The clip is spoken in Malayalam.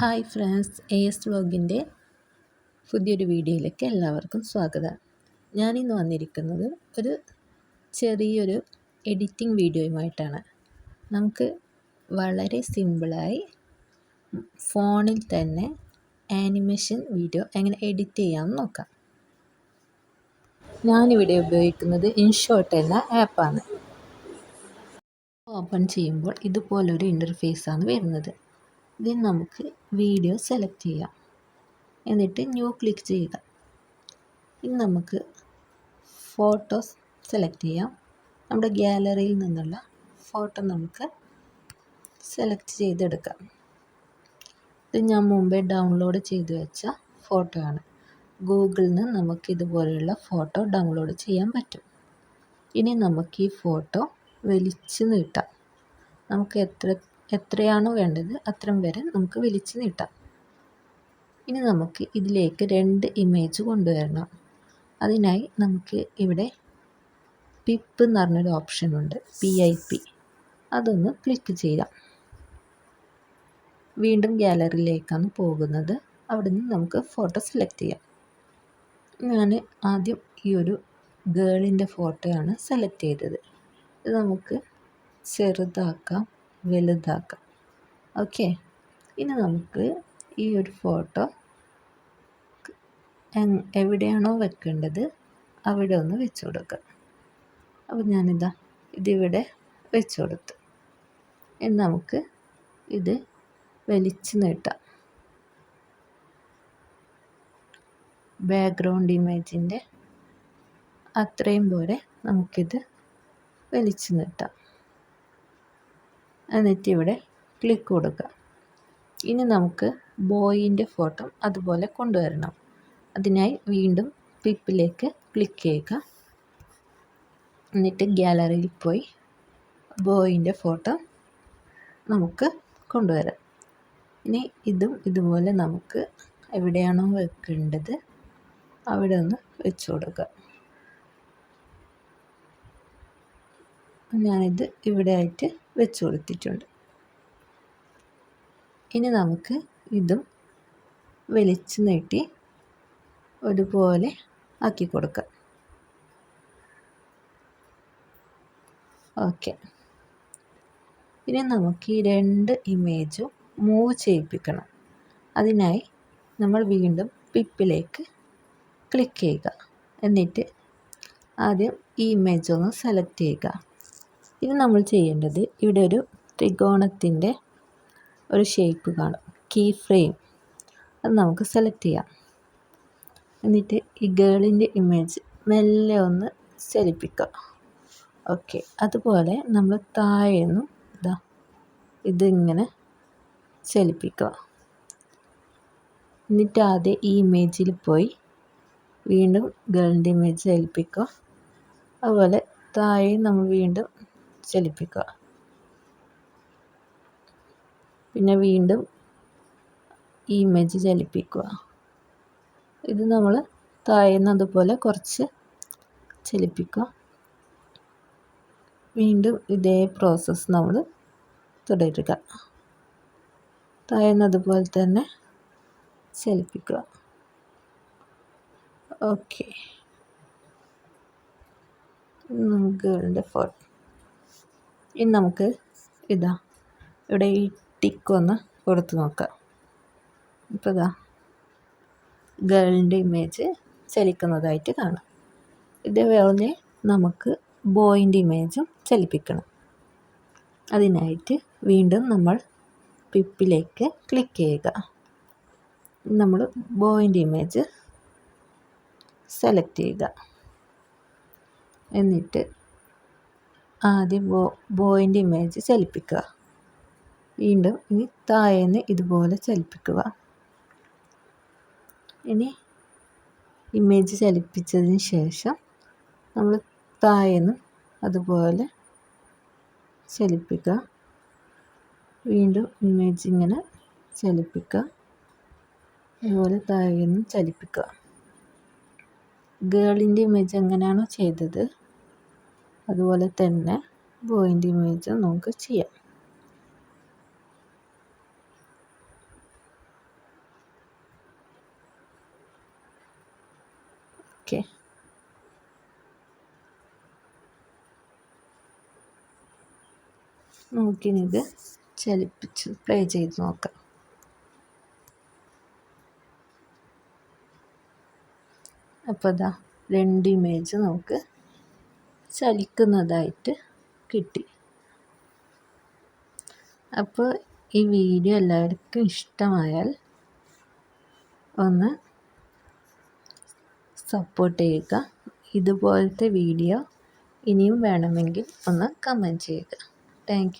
ഹായ് ഫ്രണ്ട്സ് എ എസ് വ്ലോഗിന്റെ പുതിയൊരു വീഡിയോയിലേക്ക് എല്ലാവർക്കും സ്വാഗതം. ഞാനിന്ന് വന്നിരിക്കുന്നത് ഒരു ചെറിയൊരു എഡിറ്റിംഗ് വീഡിയോയുമായിട്ടാണ്. നമുക്ക് വളരെ സിമ്പിളായി ഫോണിൽ തന്നെ ആനിമേഷൻ വീഡിയോ എങ്ങനെ എഡിറ്റ് ചെയ്യാമെന്ന് നോക്കാം. ഞാനിവിടെ ഉപയോഗിക്കുന്നത് ഇൻഷോട്ട് എന്ന ആപ്പാണ്. ഓപ്പൺ ചെയ്യുമ്പോൾ ഇതുപോലൊരു ഇന്റർഫേസാണ് വരുന്നത്. ഇതിൽ നമുക്ക് വീഡിയോ സെലക്ട് ചെയ്യാം. എന്നിട്ട് ന്യൂ ക്ലിക്ക് ചെയ്യുക. ഇനി നമുക്ക് ഫോട്ടോസ് സെലക്ട് ചെയ്യാം. നമ്മുടെ ഗ്യാലറിയിൽ നിന്നുള്ള ഫോട്ടോ നമുക്ക് സെലക്ട് ചെയ്തെടുക്കാം. ഇത് ഞാൻ മുമ്പേ ഡൗൺലോഡ് ചെയ്ത് വെച്ച ഫോട്ടോ ആണ് ഗൂഗിളിൽ നിന്ന് നമുക്ക് ഇതുപോലെയുള്ള ഫോട്ടോ ഡൗൺലോഡ് ചെയ്യാൻ പറ്റും. ഇനി നമുക്ക് ഈ ഫോട്ടോ വലിച്ചു നീട്ടാം. നമുക്ക് എത്ര എത്രയാണോ വേണ്ടത് അത്രയും വരെ നമുക്ക് വലിച്ചു നീട്ടാം. ഇനി നമുക്ക് ഇതിലേക്ക് രണ്ട് ഇമേജ് കൊണ്ടുവരണം. അതിനായി നമുക്ക് ഇവിടെ പിപ്പ് എന്ന് പറഞ്ഞൊരു ഓപ്ഷൻ ഉണ്ട് പി ഐ പി അതൊന്ന് ക്ലിക്ക് ചെയ്യാം. വീണ്ടും ഗ്യാലറിയിലേക്കാണ് പോകുന്നത്. അവിടെ നിന്ന് നമുക്ക് ഫോട്ടോ സെലക്ട് ചെയ്യാം. ഞാൻ ആദ്യം ഈ ഒരു ഗേളിന്റെ ഫോട്ടോയാണ് സെലക്ട് ചെയ്തത്. ഇത് നമുക്ക് ചെറുതാക്കാം. വലുതാക്കാം. ഓക്കെ ഇനി നമുക്ക് ഈ ഒരു ഫോട്ടോ എവിടെയാണോ വെക്കേണ്ടത് അവിടെ ഒന്ന് വെച്ച് കൊടുക്കാം. അപ്പോൾ ഞാനിതാ ഇതിവിടെ വെച്ച് കൊടുത്തു. ഇനി നമുക്ക് ഇത് വലിച്ചു നീട്ടാം. ബാക്ക്ഗ്രൗണ്ട് ഇമേജിന്റെ അത്രയും പോലെ നമുക്കിത് വലിച്ചു നീട്ടാം. എന്നിട്ട് ഇവിടെ ക്ലിക്ക് കൊടുക്കുക. ഇനി നമുക്ക് ബോയിന്റെ ഫോട്ടോ അതുപോലെ കൊണ്ടുവരണം. അതിനായി വീണ്ടും പിപ്പിലേക്ക് ക്ലിക്ക് ചെയ്യുക. എന്നിട്ട് ഗ്യാലറിയിൽ പോയി ബോയിന്റെ ഫോട്ടോ നമുക്ക് കൊണ്ടുവരാം. ഇനി ഇതും ഇതുപോലെ നമുക്ക് എവിടെയാണോ വെക്കേണ്ടത് അവിടെ ഒന്ന് വെച്ച് കൊടുക്കുക. ഞാനിത് ഇവിടെ ആയിട്ട് വെച്ച് കൊടുത്തിട്ടുണ്ട്. ഇനി നമുക്ക് ഇതും വലിച്ചു നീട്ടി ഒരുപോലെ ആക്കി കൊടുക്കാം. ഓക്കെ. ഇനി നമുക്ക് ഈ രണ്ട് ഇമേജും മൂവ് ചെയ്യിപ്പിക്കണം. അതിനായി നമ്മൾ വീണ്ടും പിപ്പിലേക്ക് ക്ലിക്ക് ചെയ്യുക. എന്നിട്ട് ആദ്യം ഈ ഇമേജ് ഒന്ന് സെലക്ട് ചെയ്യുക. ഇനി നമ്മൾ ചെയ്യേണ്ടത് ഇവിടെ ഒരു ത്രികോണത്തിന്റെ ഒരു ഷേപ്പ് കാണും. കീ ഫ്രെയിം അത് നമുക്ക് സെലക്ട് ചെയ്യാം. എന്നിട്ട് ഈ ഗേളിന്റെ ഇമേജ് മെല്ലെ ഒന്ന് ചലിപ്പിക്കുക ഓക്കെ അതുപോലെ നമ്മൾ താഴെയൊന്നും ഇതാ ഇതിങ്ങനെ ചലിപ്പിക്കുക എന്നിട്ട് ആദ്യം ഈ ഇമേജിൽ പോയി വീണ്ടും ഗേളിന്റെ ഇമേജ് ചലിപ്പിക്കുക അതുപോലെ താഴെ നമ്മൾ വീണ്ടും ചലിപ്പിക്കുക. പിന്നെ വീണ്ടും ഈ ഇമേജ് ചലിപ്പിക്കുക. ഇത് നമ്മൾ തായുന്നതുപോലെ കുറച്ച് ചലിപ്പിക്കുക. വീണ്ടും ഇതേ പ്രോസസ്സ് നമ്മൾ തുടരുക. തായുന്നതുപോലെ തന്നെ ചലിപ്പിക്കുക. ഓക്കെ നമുക്ക് ഫോട്ടോ ഇനി നമുക്ക് ഇതാ ഇവിടെ ഈ ടിക്ക് ഒന്ന് കൊടുത്ത് നോക്കാം. ഇപ്പോൾ ഇതാ ഗേളിന്റെ ഇമേജ് ചലിക്കുന്നതായിട്ട് കാണാം. ഇതേപോലെ നമുക്ക് ബോയിന്റെ ഇമേജും ചലിപ്പിക്കണം. അതിനായിട്ട് വീണ്ടും നമ്മൾ പിപ്പിലേക്ക് ക്ലിക്ക് ചെയ്യുക. നമ്മൾ ബോയിന്റെ ഇമേജ് സെലക്ട് ചെയ്യുക. എന്നിട്ട് ആദ്യം ബോയിന്റെ ഇമേജ് ചലിപ്പിക്കുക. വീണ്ടും ഇനി താഴേന്ന് ഇതുപോലെ ചലിപ്പിക്കുക. ഇനി ഇമേജ് ചലിപ്പിച്ചതിന് ശേഷം നമ്മൾ താഴേന്ന് അതുപോലെ ചലിപ്പിക്കുക. വീണ്ടും ഇമേജ് ഇങ്ങനെ ചലിപ്പിക്കുക. അതുപോലെ താഴേന്ന് ചലിപ്പിക്കുക. ഗേളിന്റെ ഇമേജ് എങ്ങനെയാണോ ചെയ്തത്? അതുപോലെ തന്നെ പോയിന്റ് ഇമേജ് നമുക്ക് ചെയ്യാം. ഓക്കെ നമുക്കിനിത് ചലിപ്പിച്ച് പ്ലേ ചെയ്ത് നോക്കാം. അപ്പോൾ അതാ രണ്ട് ഇമേജ് നമുക്ക് ചലിക്കുന്നതായിട്ട് കിട്ടി. അപ്പോൾ ഈ വീഡിയോ എല്ലാവർക്കും ഇഷ്ടമായാൽ ഒന്ന് സപ്പോർട്ട് ചെയ്യുക. ഇതുപോലത്തെ വീഡിയോ ഇനിയും വേണമെങ്കിൽ ഒന്ന് കമന്റ് ചെയ്യുക. താങ്ക്